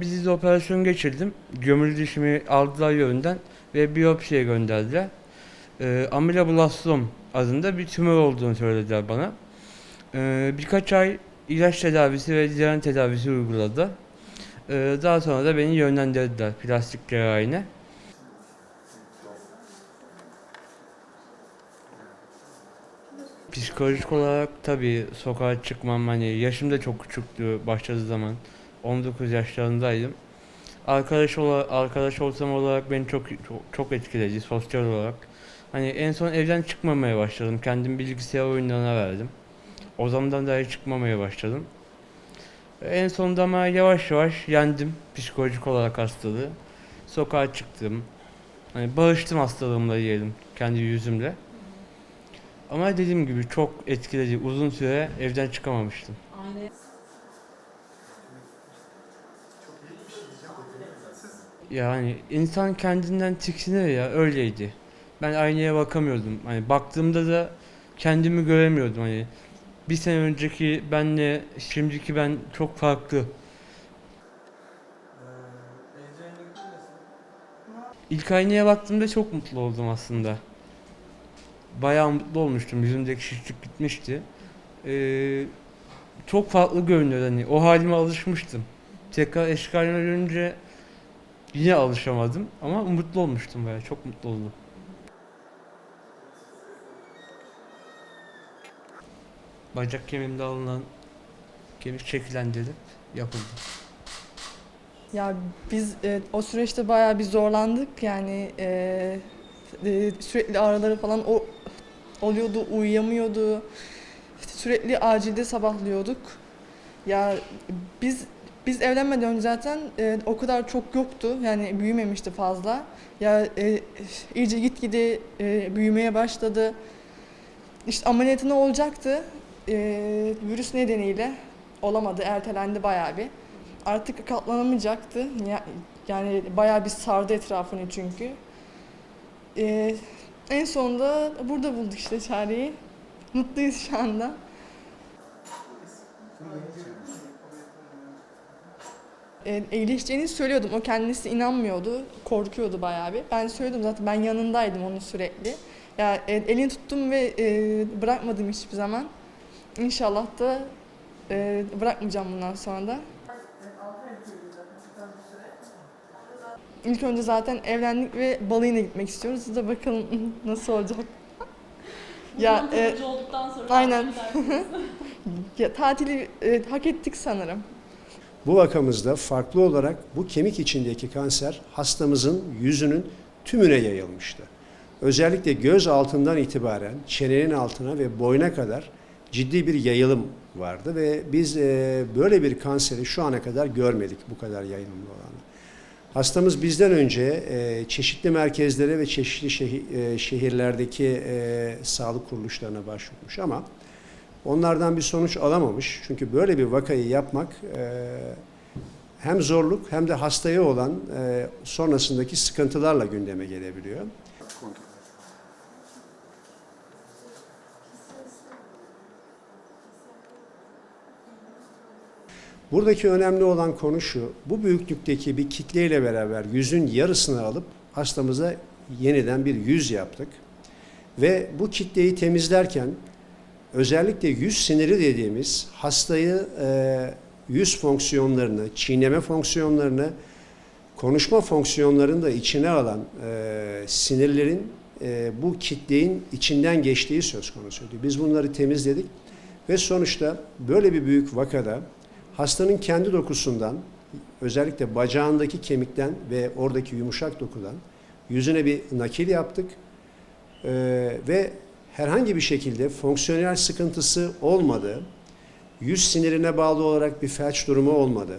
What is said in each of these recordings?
Bir dizi operasyon geçirdim. Gömülü dişimi aldılar yönden ve biyopsiye gönderdiler. Ee, amiloblastom adında bir tümör olduğunu söylediler bana. Ee, birkaç ay ilaç tedavisi ve diren tedavisi uyguladı. Ee, daha sonra da beni yönlendirdiler plastik cerrahine. Psikolojik olarak tabii sokağa çıkmam hani yaşım da çok küçüktü başladığı zaman. 19 yaşlarındaydım. Arkadaş olarak, arkadaş ortamı olarak beni çok, çok çok etkiledi sosyal olarak. Hani en son evden çıkmamaya başladım. Kendim bilgisayar oyunlarına verdim. O zamandan dahi çıkmamaya başladım. En sonunda ama yavaş yavaş yendim psikolojik olarak hastalığı. Sokağa çıktım. Hani barıştım hastalığımla diyelim kendi yüzümle. Ama dediğim gibi çok etkiledi. Uzun süre evden çıkamamıştım. Aynı. Yani insan kendinden tiksinir ya öyleydi. Ben aynaya bakamıyordum. Hani baktığımda da kendimi göremiyordum. Hani bir sene önceki benle şimdiki ben çok farklı. İlk aynaya baktığımda çok mutlu oldum aslında. Bayağı mutlu olmuştum. Yüzümdeki şişlik gitmişti. Ee, çok farklı görünüyor hani. O halime alışmıştım. Tekrar eski halime dönünce yine alışamadım ama mutlu olmuştum bayağı. Çok mutlu oldum. Bacak kemiğimde alınan kemik şekillendirilip yapıldı. Ya biz e, o süreçte bayağı bir zorlandık yani e, e, sürekli ağrıları falan o oluyordu, uyuyamıyordu. Sürekli acilde sabahlıyorduk. Ya biz biz evlenmeden önce zaten e, o kadar çok yoktu yani büyümemişti fazla. Ya e, iyice gitgide e, büyümeye başladı. İşte ameliyatına olacaktı. E, virüs nedeniyle olamadı, ertelendi bayağı bir artık katlanamayacaktı. Ya- Yani bayağı bir sardı etrafını çünkü. Ee, en sonunda burada bulduk işte çareyi. Mutluyuz şu anda. Ee, iyileşeceğini söylüyordum. O kendisi inanmıyordu. Korkuyordu bayağı bir. Ben söyledim zaten ben yanındaydım onun sürekli. Ya e, elini tuttum ve e, bırakmadım hiçbir zaman. İnşallah da e, bırakmayacağım bundan sonra da. İlk önce zaten evlendik ve balayına gitmek istiyoruz. Siz de bakalım nasıl olacak. Ya, e, olduktan sonra aynen. Ya, tatili e, hak ettik sanırım. Bu vakamızda farklı olarak bu kemik içindeki kanser hastamızın yüzünün tümüne yayılmıştı. Özellikle göz altından itibaren çenenin altına ve boyna kadar ciddi bir yayılım vardı ve biz e, böyle bir kanseri şu ana kadar görmedik bu kadar yayılımlı olanı. Hastamız bizden önce e, çeşitli merkezlere ve çeşitli e, şehirlerdeki sağlık kuruluşlarına başvurmuş ama onlardan bir sonuç alamamış. Çünkü böyle bir vakayı yapmak e, hem zorluk hem de hastaya olan e, sonrasındaki sıkıntılarla gündeme gelebiliyor. Buradaki önemli olan konu şu, bu büyüklükteki bir kitleyle beraber yüzün yarısını alıp hastamıza yeniden bir yüz yaptık. Ve bu kitleyi temizlerken özellikle yüz siniri dediğimiz hastayı e, yüz fonksiyonlarını, çiğneme fonksiyonlarını, konuşma fonksiyonlarını da içine alan e, sinirlerin e, bu kitleyin içinden geçtiği söz konusuydu. Biz bunları temizledik ve sonuçta böyle bir büyük vakada hastanın kendi dokusundan, özellikle bacağındaki kemikten ve oradaki yumuşak dokudan yüzüne bir nakil yaptık. Ee, ve herhangi bir şekilde fonksiyonel sıkıntısı olmadı. Yüz sinirine bağlı olarak bir felç durumu olmadı.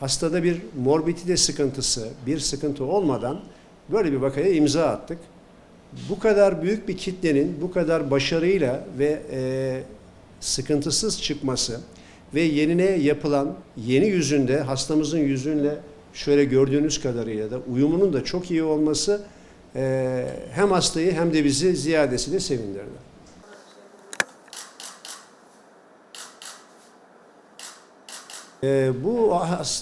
Hastada bir morbidite sıkıntısı, bir sıkıntı olmadan böyle bir vakaya imza attık. Bu kadar büyük bir kitlenin bu kadar başarıyla ve e, sıkıntısız çıkması ve yenine yapılan yeni yüzünde hastamızın yüzünle şöyle gördüğünüz kadarıyla da uyumunun da çok iyi olması e, hem hastayı hem de bizi ziyadesiyle sevindirdi. Ee, bu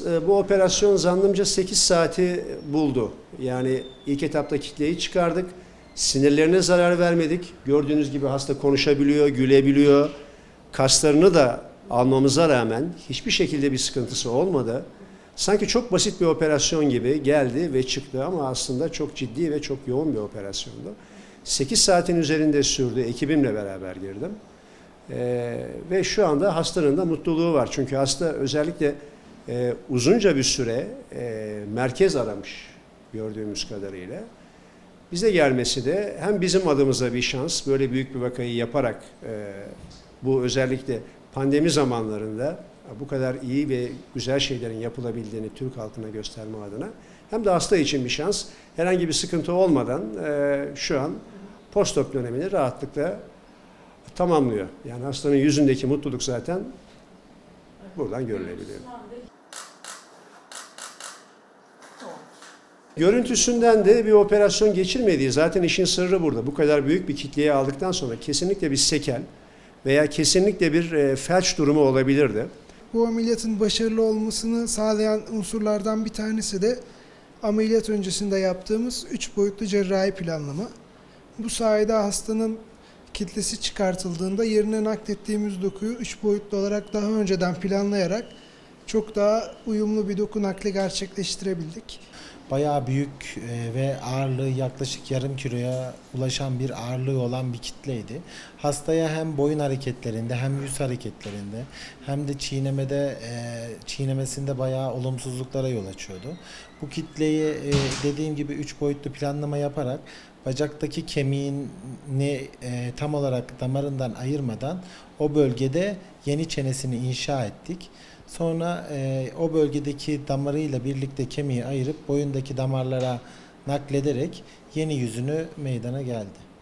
e, bu operasyon zannımca 8 saati buldu. Yani ilk etapta kitleyi çıkardık. Sinirlerine zarar vermedik. Gördüğünüz gibi hasta konuşabiliyor, gülebiliyor. Kaslarını da almamıza rağmen hiçbir şekilde bir sıkıntısı olmadı. Sanki çok basit bir operasyon gibi geldi ve çıktı ama aslında çok ciddi ve çok yoğun bir operasyondu. 8 saatin üzerinde sürdü. Ekibimle beraber girdim. Ee, ve şu anda hastanın da mutluluğu var. Çünkü hasta özellikle e, uzunca bir süre e, merkez aramış gördüğümüz kadarıyla. Bize gelmesi de hem bizim adımıza bir şans, böyle büyük bir vakayı yaparak e, bu özellikle pandemi zamanlarında bu kadar iyi ve güzel şeylerin yapılabildiğini Türk halkına gösterme adına hem de hasta için bir şans. Herhangi bir sıkıntı olmadan e, şu an postdoc dönemini rahatlıkla tamamlıyor. Yani hastanın yüzündeki mutluluk zaten buradan görülebiliyor. Görüntüsünden de bir operasyon geçirmediği zaten işin sırrı burada. Bu kadar büyük bir kitleye aldıktan sonra kesinlikle bir sekel veya kesinlikle bir e, felç durumu olabilirdi. Bu ameliyatın başarılı olmasını sağlayan unsurlardan bir tanesi de ameliyat öncesinde yaptığımız 3 boyutlu cerrahi planlama. Bu sayede hastanın kitlesi çıkartıldığında yerine naklettiğimiz dokuyu 3 boyutlu olarak daha önceden planlayarak çok daha uyumlu bir doku nakli gerçekleştirebildik. Bayağı büyük e, ve ağırlığı yaklaşık yarım kiloya ulaşan bir ağırlığı olan bir kitleydi. Hastaya hem boyun hareketlerinde hem yüz hareketlerinde hem de çiğnemede e, çiğnemesinde bayağı olumsuzluklara yol açıyordu. Bu kitleyi e, dediğim gibi üç boyutlu planlama yaparak bacaktaki kemiğini e, tam olarak damarından ayırmadan o bölgede yeni çenesini inşa ettik. Sonra e, o bölgedeki damarıyla birlikte kemiği ayırıp boyundaki damarlara naklederek yeni yüzünü meydana geldi.